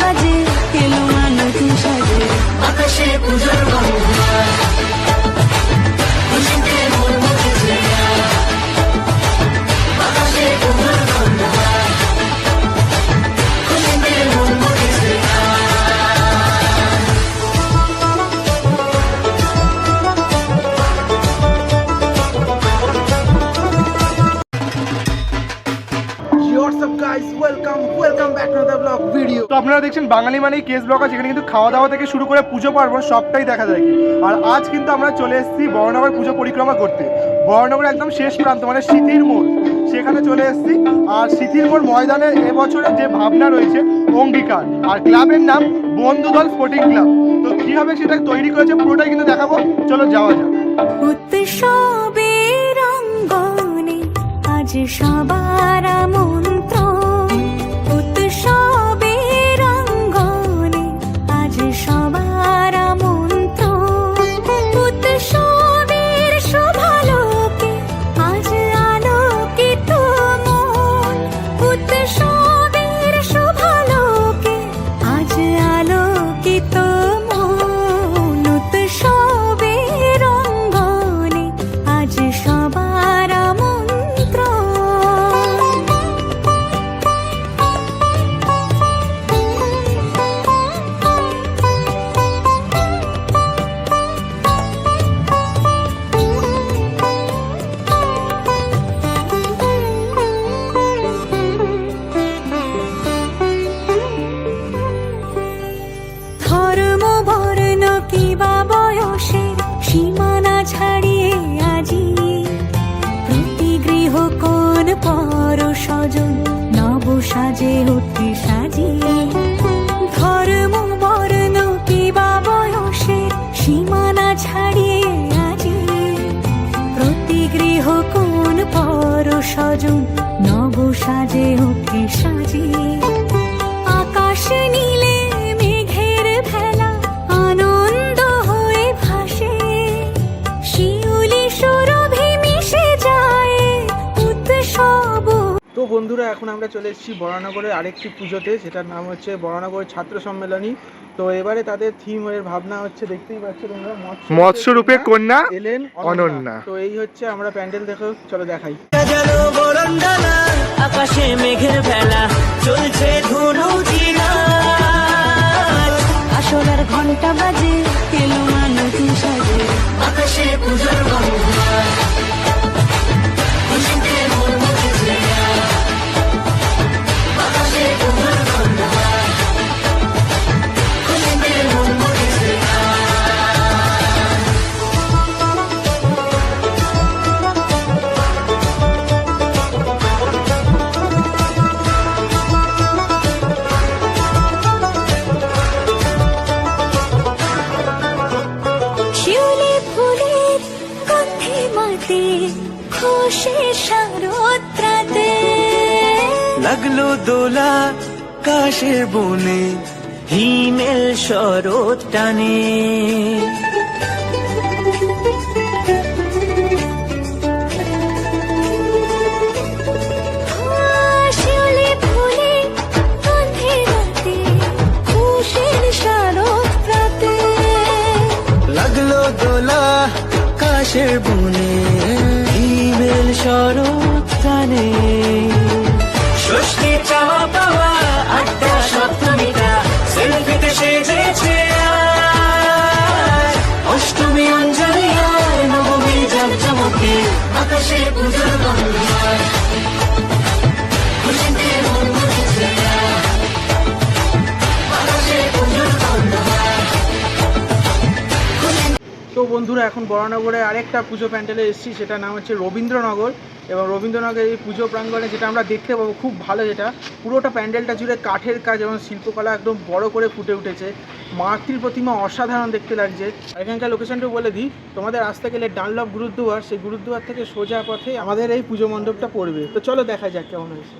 বাজে এলো মানুষ সাজে আকাশে পুজোর গন্ধ what's up guys welcome welcome back to the blog video তো আপনারা দেখছেন বাঙালি মানেই কেস ব্লক আছে এখানে কিন্তু খাওয়া দাওয়া থেকে শুরু করে পুজো পার্বণ সবটাই দেখা যায়। আর আজ কিন্তু আমরা চলে এসেছি বড়নগর পুজো পরিক্রমা করতে। বড়নগর একদম শেষ প্রান্ত মানে স্মৃতির মোড়। সেখানে চলে এসেছি। আর স্মৃতির মোড় ময়দানের এবছরের যে ভাবনা রয়েছে অঙ্গীকার। আর ক্লাবের নাম বন্ধুদল স্পোর্টিং ক্লাব তো কীভাবে সেটা তৈরি করেছে পুরোটাই কিন্তু দেখাবো। চলো যাওয়া যাক। উৎসবের অঙ্গনে আজ সবার নব সাজে উঠে বন্ধুরা এখন আমরা চলে এসেছি বরানগরের আরেকটি পুজোতে। সেটার নাম হচ্ছে বরানগর ছাত্র সম্মেলনী। তো এবারে তাদের থিম এর ভাবনা হচ্ছে দেখতেই পাচ্ছ তোমরা মৎস্য রূপে কন্যা এলেন অনন্যা। তো এই হচ্ছে আমরা প্যান্ডেল দেখো চলো দেখাই। আকাশে মেঘের ভেলা চলছে ধুনু আসলার ঘণ্টা বাজে এলো মা নতুন সাজে। আকাশে পুজোর বনে হিমেল শরৎ টানে। লাগল দোলা কাশের বনে হিমেল শরৎ টানে। ষষ্ঠী চাওয়া পাওয়া অষ্টমী অঞ্জলি নবমী জমজমকে আকাশে পুজোর গন্ধ বন্ধুরা, এখন বরানগরে আরেকটা পুজো প্যান্ডেলে এসেছি সেটা নাম হচ্ছে রবীন্দ্রনগর। এবং রবীন্দ্রনগরের এই পুজো প্রাঙ্গণে যেটা আমরা দেখতে পাবো, খুব ভালো যেটা, পুরোটা প্যান্ডেলটা জুড়ে কাঠের কাজ এবং শিল্পকলা একদম বড় করে ফুটে উঠেছে। মাতৃ প্রতিমা অসাধারণ দেখতে লাগছে। এখানকার লোকেশনটা বলে দিই, তোমাদের আসতে গেলে ডানলভ গুরুদ্দুয়ার, সেই গুরুদ্দুয়ার থেকে সোজা পথে আমাদের এই পুজো মণ্ডপটা পড়বে। তো চলো দেখা যাক কেমন হয়েছে।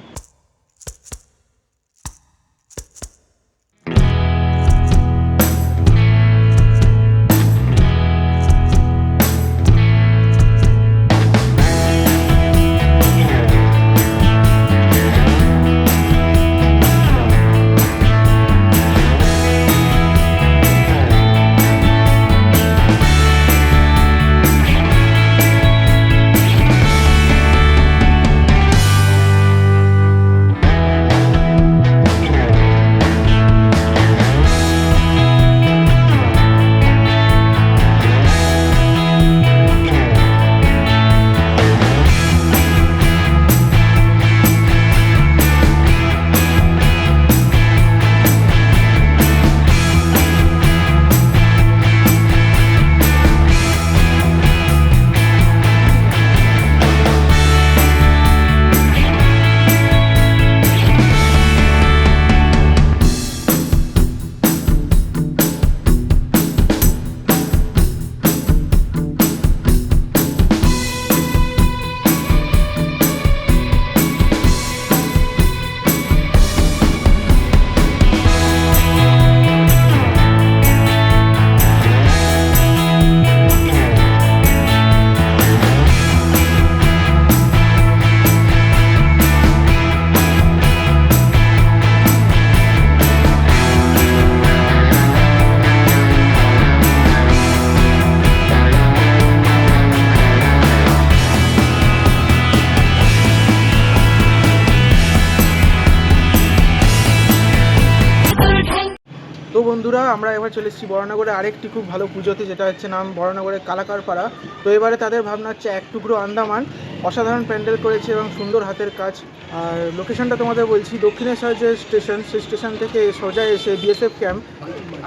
আমরা চলে এসেছি বরানগরে আরেকটি খুব ভালো পুজোতে, যেটা হচ্ছে নাম বরানগরের কালাকার পাড়া তো এবারে তাদের ভাবনা হচ্ছে এক টুকরো আন্দামান। অসাধারণ প্যান্ডেল করেছে এবং সুন্দর হাতের কাজ। আর লোকেশনটা তোমাদের বলছি, দক্ষিণেশ্বর যে স্টেশন, সেই স্টেশন থেকে সোজা এসে বিএসএফ ক্যাম্প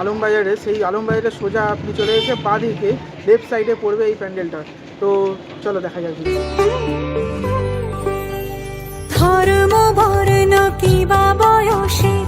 আলমবাজারে। সেই আলমবাজারে সোজা আপনি চলে এসে পা দিকে লেফট সাইডে পড়বে এই প্যান্ডেলটা। তো চলো দেখা যাক। ধর্ম বর্ণ কিবা বয়সের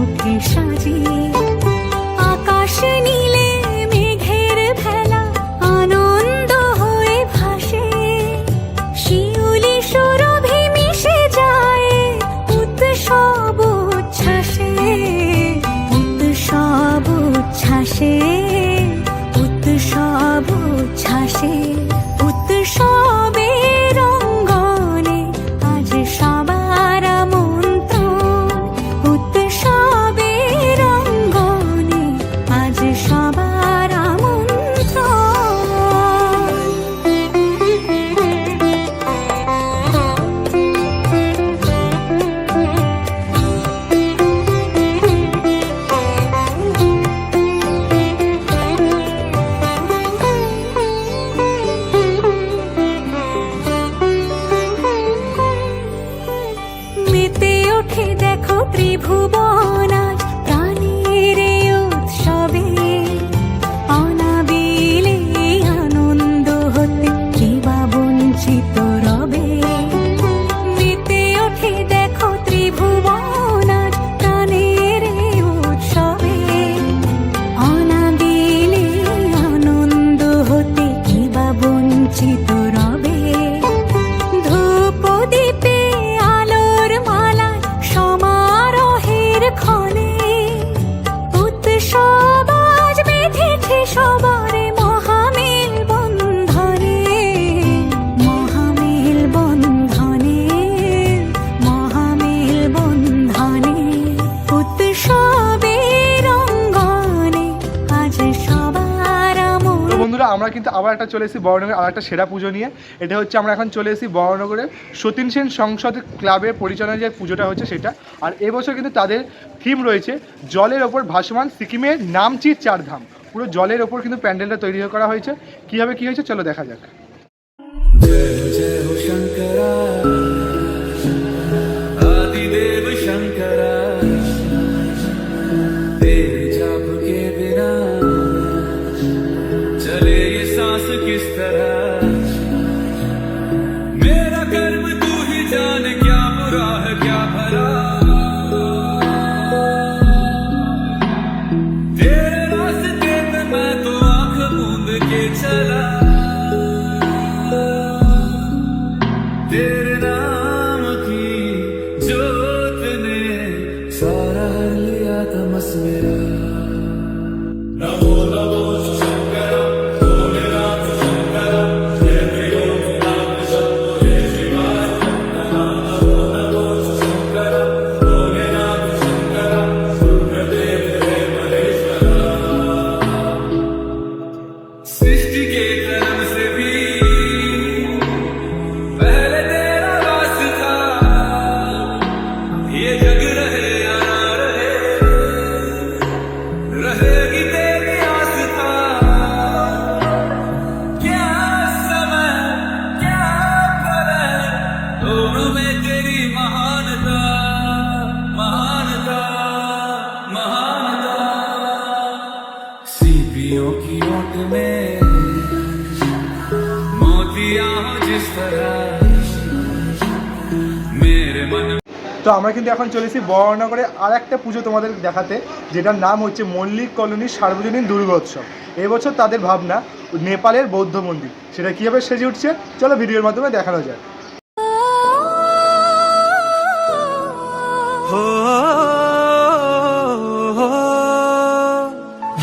কিন্তু আবার একটা চলে এসেছি বড়নগরের আর একটা সেরা পুজো নিয়ে। এটা হচ্ছে আমরা এখন চলে এসেছি বড়নগরের সতীন সেন সংসদ ক্লাবের পরিচালনায় যে পুজোটা হচ্ছে সেটা। আর এবছর কিন্তু তাদের থিম রয়েছে, জলের ওপর ভাসমান সিকিমের নামচির চারধাম। পুরো জলের ওপর কিন্তু প্যান্ডেলটা তৈরি করা হয়েছে। কীভাবে কী হয়েছে? চলো দেখা যাক। তো আমরা কিন্তু এখন চলেছি বড়নগরে আর একটা পুজো তোমাদের দেখাতে যেটার নাম হচ্ছে মল্লিক কলোনির সার্বজনীন দুর্গোৎসব। এবছর তাদের ভাবনা নেপালের বৌদ্ধ মন্দির। সেটা কীভাবে সেজে উঠছে চলো ভিডিওর মাধ্যমে দেখানো যায়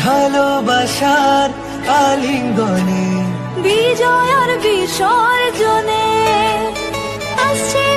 ভালোবাসার আলিঙ্গনে বিজয়ার বিসর্জনে আসছে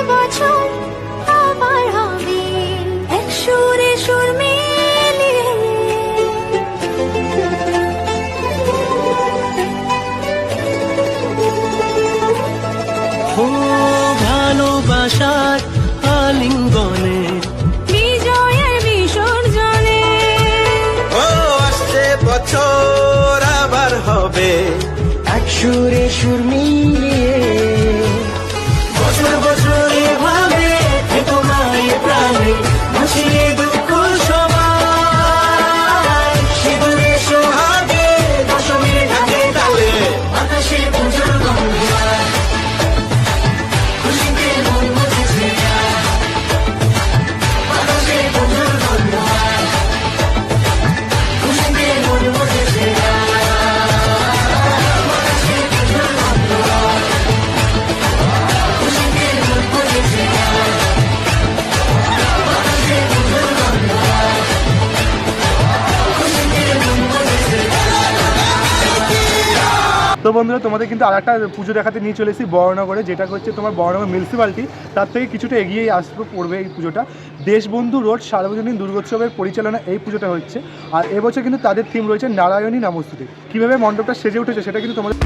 তো বন্ধুরা, তোমাদের কিন্তু আর একটা পুজো দেখাতে নিয়ে চলে এসেছি বড়নগরে, যেটা হচ্ছে তোমার বড়নগর মিউনিসিপ্যালিটি তার থেকে কিছুটা এগিয়েই আসবে পড়বে এই পুজোটা। দেশবন্ধু রোড, সার্বজনীন দুর্গোৎসবের পরিচালনা এই পুজোটা হচ্ছে। আর এবছর কিন্তু তাদের থিম রয়েছে নারায়ণী নামস্তুতি। কীভাবে মণ্ডপটা সেজে উঠেছে সেটা কিন্তু তোমাদের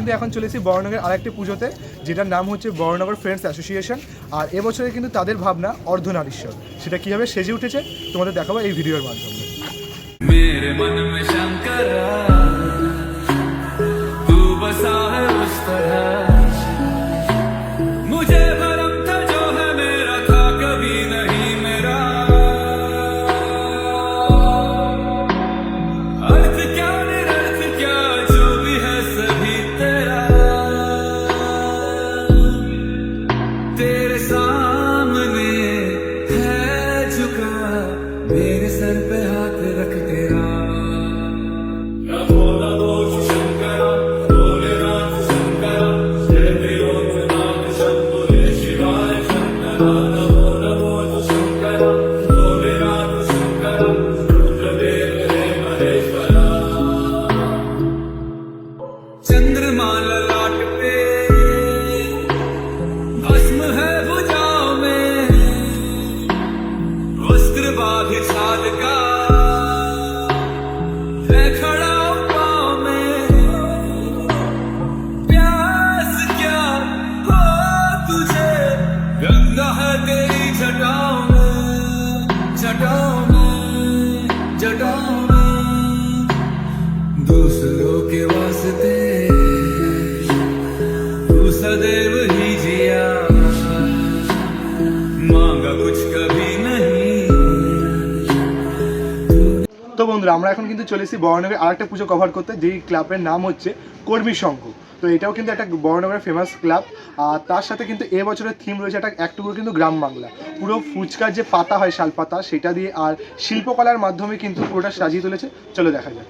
কিন্তু এখন চলেছি বড়নগরের আরেকটি পুজোতে যেটার নাম হচ্ছে বড়নগর ফ্রেন্ডস অ্যাসোসিয়েশন আর এবছরে কিন্তু তাদের ভাবনা অর্ধনারীশ্বর সেটা কীভাবে সেজে উঠেছে তোমাদের দেখাবো এই ভিডিওর মাধ্যমে मेरे मन में शंकर तू बसा है उस तरह Beni sen beha আমরা এখন কিন্তু চলেছি বড়নগরে আরেকটা পুজো কভার করতে, যেই ক্লাবের নাম হচ্ছে কর্মী সংঘ। তো এটাও কিন্তু একটা বড়নগরের ফেমাস ক্লাব আর তার সাথে কিন্তু এবছরের থিম রয়েছে একটা একটুকু কিন্তু গ্রাম বাংলা। পুরো ফুচকার যে পাতা হয়, শাল পাতা, সেটা দিয়ে আর শিল্পকলার মাধ্যমে কিন্তু পুরোটা সাজিয়ে তুলেছে। চলো দেখা যাক।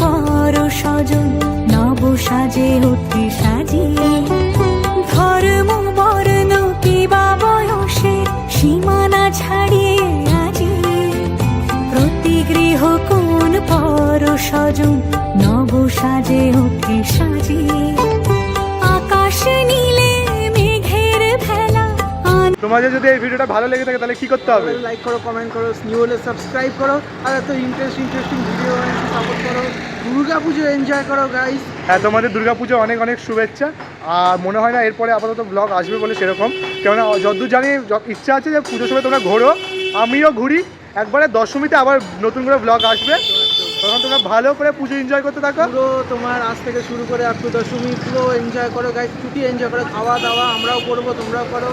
পর স্বজন নব সাজে উঠে সাজিয়ে। ধর্ম বর্ণ কিবা বয়সের সীমানা ছাড়িয়ে আজি প্রতি গৃহ কোন পর স্বজন নব সাজে উঠে সাজিয়ে। আকাশ নীলে মেঘের ভেলা তোমাদের যদি এই ভিডিওটা ভালো লেগে থাকে তাহলে কি করতে হবে? লাইক করো কমেন্ট করো নিউ হলে সাবস্ক্রাইব করো আর এত ইন্টারেস্টিং ইন্টারেস্টিং ভিডিও সাপোর্ট করো দুর্গা পুজো এনজয় করো গাইস হ্যাঁ তোমাদের দুর্গাপুজো অনেক অনেক শুভেচ্ছা। আর মনে হয় না এরপরে আপাতত ব্লগ আসবে বলে সেরকম। কেননা যতদূর জানি ইচ্ছা আছে যে পুজোর সময় তোমরা ঘোরো, আমিও ঘুরি। একবারে দশমীতে আবার নতুন করে ব্লগ আসবে। তখন তোমরা ভালো করে পুজো এনজয় করতে থাকো। পুরো তোমার আজ থেকে শুরু করে আপ টু দশমী পুরো এনজয় করো গাইজ ছুটি এনজয় করো খাওয়া দাওয়া আমরাও করব তোমরাও করো।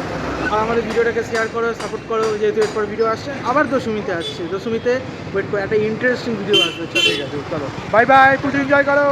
আর আমাদের ভিডিওটাকে শেয়ার করো সাপোর্ট করো যেহেতু এরপর ভিডিও আসছে আবার দশমীতে আসছে। দশমীতে ওয়েট করো একটা ইন্টারেস্টিং ভিডিও আসবে চলো ঠিক আছে চলো। বাই বাই পুজো এনজয় করো।